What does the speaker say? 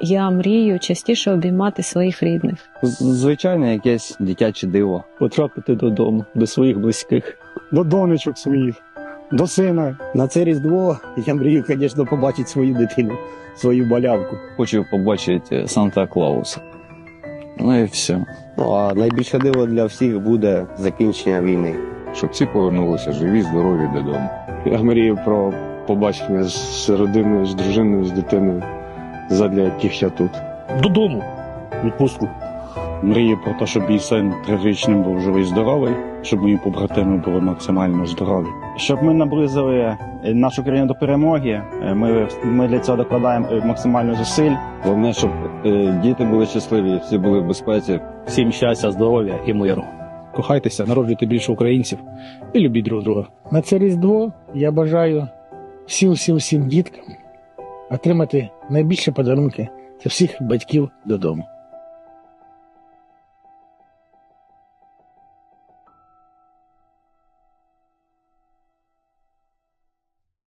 Я мрію частіше обіймати своїх рідних. Звичайне, якесь дитяче диво. потрапити додому, до своїх близьких. до донечок своїх, до сина. На це Різдво я мрію, звісно, побачити свою дитину, свою малявку. Хочу побачити Санта Клауса. Ну і все. Ну а найбільше диво для всіх буде закінчення війни. щоб всі повернулися живі, здорові додому. Я мрію про побачення з родиною, з дружиною, з дитиною, задля яких я тут. Додому. Відпустку. Мрію про те, щоб мій син трирічним був живий здоровий, щоб мої побратими були максимально здорові. Щоб ми наблизили е, нашу країну до перемоги, е, ми, ми для цього докладаємо е, максимально зусиль. Головне, щоб е, діти були щасливі, всі були в безпеці. Всім щастя, здоров'я і миру. Кохайтеся, народжуйте більше українців і любіть друг друга. На це Різдво я бажаю всім всім всім діткам отримати найбільші подарунки для всіх батьків додому.